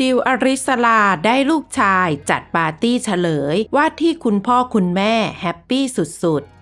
ดิวอริสลาได้ลูกชายจัดปาร์ตี้เฉลยว่าที่คุณพ่อคุณแม่แฮปปี้สุดๆ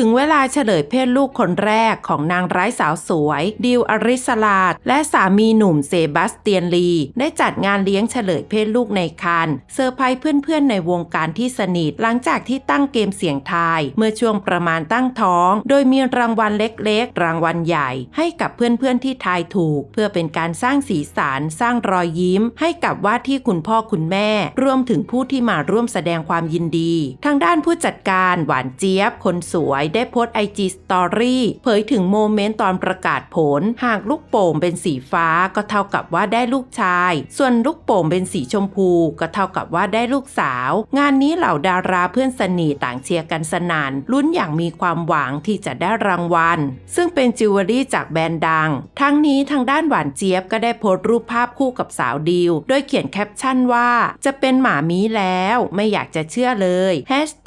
ถึงเวลาเฉลยเพศลูกคนแรกของนางร้ายสาวสวย ดิวอริสลาด และสามีหนุ่มเซบาสเตียนลี ได้จัดงานเลี้ยงเฉลยเพศลูกในคันเซอร์ไพรส์เพื่อนๆในวงการที่สนิท หลังจากที่ตั้งเกมเสียงทาย เมื่อช่วงประมาณตั้งท้อง โดยมีรางวัลเล็กๆ รางวัลใหญ่ ให้กับเพื่อนๆที่ทายถูก เพื่อเป็นการสร้างสีสันสร้างรอยยิ้ม ให้กับว่าที่คุณพ่อคุณแม่ รวมถึงผู้ที่มาร่วมแสดงความยินดี ทางด้านผู้จัดการหวานเจี๊ยบ คนสวยได้โพสต์ไอจีสตอรี่เผยถึงโมเมนต์ตอนประกาศผล หากลูกโป่งเป็นสีฟ้าก็เท่ากับว่าได้ลูกชาย ส่วนลูกโป่งเป็นสีชมพูก็เท่ากับว่าได้ลูกสาว งานนี้เหล่าดาราเพื่อนสนิทต่างเชียร์กันสนานลุ้นอย่างมีความหวังที่จะได้รางวัล ซึ่งเป็นจิวเวลรี่จากแบรนด์ดัง ทั้งนี้ทางด้านหวานเจี๊ยบก็ได้โพสต์รูปภาพคู่กับสาวดิว โดยเขียนแคปชั่นว่า จะเป็นหมามีแล้ว ไม่อยากจะเชื่อเลย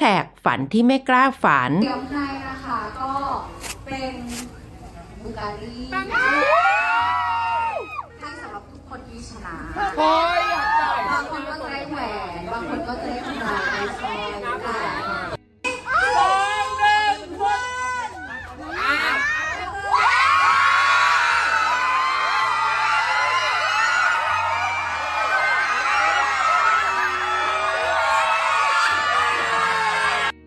แฮชแท็กฝันที่ไม่กล้าฝันเตรียมให้นะคะก็เป็นบูการีให้สำหรับทุกคนที่ชนะ